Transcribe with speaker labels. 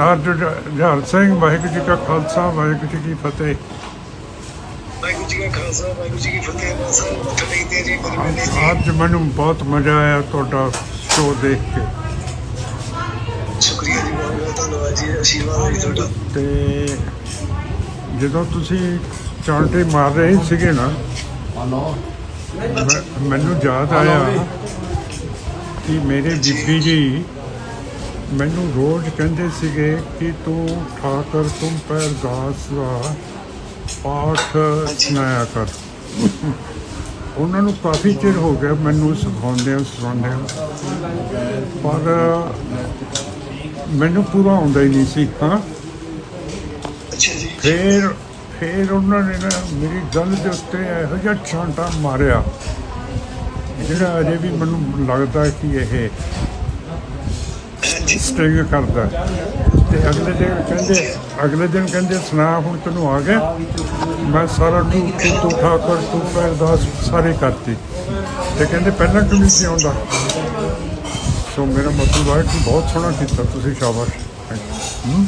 Speaker 1: ਸਰਦਾਰ ਜੁਝਾਰ ਸਿੰਘ ਵਾਹਿਗੁਰੂ ਜੀ ਕਾ ਖਾਲਸਾ ਵਾਹਿਗੁਰੂ ਜੀ ਕੀ ਫਤਿਹ।
Speaker 2: ਵਾਹਿਗੁਰੂ ਜੀ ਕਾ ਖਾਲਸਾ ਵਾਹਿਗੁਰੂ ਜੀ ਕੀ ਫਤਿਹ। ਬਾਦ ਸਾਹਿਬ ਮੱਥਾ ਟੇਕਦੇ ਜੀ ਮੇਰੀ ਬੇਨਤੀ ਜੀ।
Speaker 1: ਅੱਜ ਮੈਨੂੰ ਬਹੁਤ ਮਜ਼ਾ ਆਇਆ ਤੁਹਾਡਾ ਸ਼ੋਅ ਦੇਖ ਕੇ।
Speaker 2: ਸ਼ੁਕਰੀਆ ਜੀ ਬਹੁਤ ਬਹੁਤ ਧੰਨਵਾਦ ਜੀ ਆਸ਼ੀਰਵਾਦ ਹੈ ਜੀ ਤੁਹਾਡਾ।
Speaker 1: ਤੇ ਜਦੋਂ ਤੁਸੀਂ ਚਾਂਟੇ ਮਾਰ ਰਹੇ ਸੀਗੇ ਨਾ ਮੈਨੂੰ ਯਾਦ ਆਇਆ ਕਿ ਮੇਰੇ ਬੀਬੀ ਜੀ ਮੈਨੂੰ ਰੋਜ਼ ਕਹਿੰਦੇ ਸੀਗੇ ਕਿ ਤੂੰ ਠਾਕਰ ਤੁਮ ਪਰ ਦਾਸ ਦਾ ਪਾਠ ਸੁਣਾਇਆ ਕਰ। ਉਹਨਾਂ ਨੂੰ ਕਾਫੀ ਚਿਰ ਹੋ ਗਿਆ ਮੈਨੂੰ ਸਿਖਾਉਂਦੇ ਸਿਖਾਉਂਦੇ ਪਰ ਮੈਨੂੰ ਪੂਰਾ ਆਉਂਦਾ ਹੀ ਨਹੀਂ ਸੀ ਹਾਂ। ਫਿਰ ਫਿਰ ਉਹਨਾਂ ਨੇ ਨਾ ਮੇਰੀ ਗੱਲ ਦੇ ਉੱਤੇ ਇਹੋ ਜਿਹਾ ਛਾਂਟਾ ਮਾਰਿਆ ਜਿਹੜਾ ਅਜੇ ਵੀ ਮੈਨੂੰ ਲੱਗਦਾ ਕਿ ਇਹ ਸਟਿੰਗ ਕਰਦਾ। ਹੈ। ਤੇ ਅਗਲੇ ਦਿਨ ਕਹਿੰਦੇ, ਅਗਲੇ ਦਿਨ ਕਹਿੰਦੇ, ਸੁਣਾ, ਹੁਣ ਤੈਨੂੰ ਆ ਗਿਆ। ਮੈਂ ਸਾਰਾ ਤੂੰ ਤੂੰ ਤੂੰ, ਠਾਕਰ, ਤੂੰ ਪੈਰਦਾਸ ਸਾਰੇ ਕਰਤੀ। ਤੇ ਕਹਿੰਦੇ, ਪਹਿਲਾਂ ਕਿਉਂ ਨਹੀਂ ਸੀ ਆਉਂਦਾ? ਸੋ ਮੇਰਾ ਮਤਲਬ ਹੈ ਕਿ ਬਹੁਤ ਸੋਹਣਾ ਕੀਤਾ ਤੁਸੀਂ, ਸ਼ਾਬਾਸ਼। Thank